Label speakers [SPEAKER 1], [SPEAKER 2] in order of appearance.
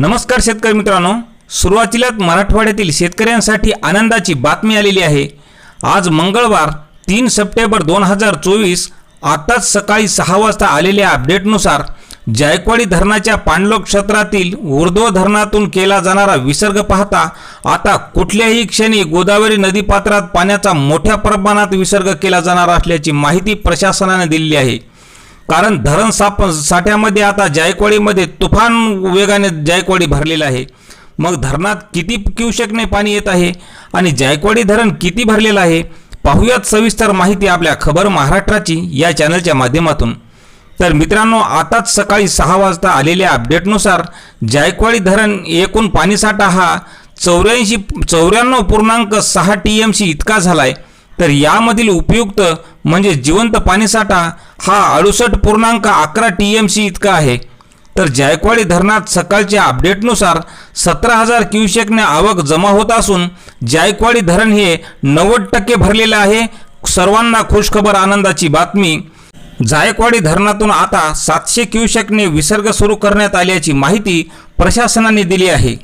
[SPEAKER 1] नमस्कार शेतकरी मित्रांनो. सुरुवातीलाच मराठवाड्यातील शेतकऱ्यांसाठी आनंदाची बातमी आलेली आहे. आज मंगळवार तीन सप्टेंबर दोन हजार चोवीस आताच सकाळी सहा वाजता आलेल्या अपडेटनुसार जायकवाडी धरणाच्या पाणलोक क्षेत्रातील उर्ध्व धरणातून केला जाणारा विसर्ग पाहता आता कुठल्याही क्षणी गोदावरी नदीपात्रात पाण्याचा मोठ्या प्रमाणात विसर्ग केला जाणार असल्याची माहिती प्रशासनाने दिलेली आहे. कारण धरण साप साठ्यामध्ये आता जायकवाडीमध्ये तुफान वेगाने जायकवाडी भरलेलं आहे. मग धरणात किती क्युशेकने पाणी येत आहे? आणि जायकवाडी धरण किती भरलेलं आहे? पाहुयात सविस्तर माहिती आपल्या खबर महाराष्ट्राची या चॅनलच्या माध्यमातून. तर मित्रांनो आताच सकाळी सहा वाजता आलेल्या अपडेटनुसार जायकवाडी धरण एकूण पाणीसाठा हा चौऱ्याऐंशी चौऱ्याण्णव पूर्णांक सहा टी एम सी इतका झाला आहे तर यामधील उपयुक्त म्हणजे जिवंत पाणीसाठा हा अडुसष्ट पूर्णांक अकरा टी एम सी इतका आहे. तर जायकवाडी धरणात सकाळच्या अपडेटनुसार सतरा हजार क्युसेकने आवक जमा होत असून जायकवाडी धरण हे नव्वद टक्के भरलेले आहे. सर्वांना खुशखबर आनंदाची बातमी. जायकवाडी धरणातून आता सातशे क्युसेकने विसर्ग सुरू करण्यात आल्याची माहिती प्रशासनाने दिली आहे.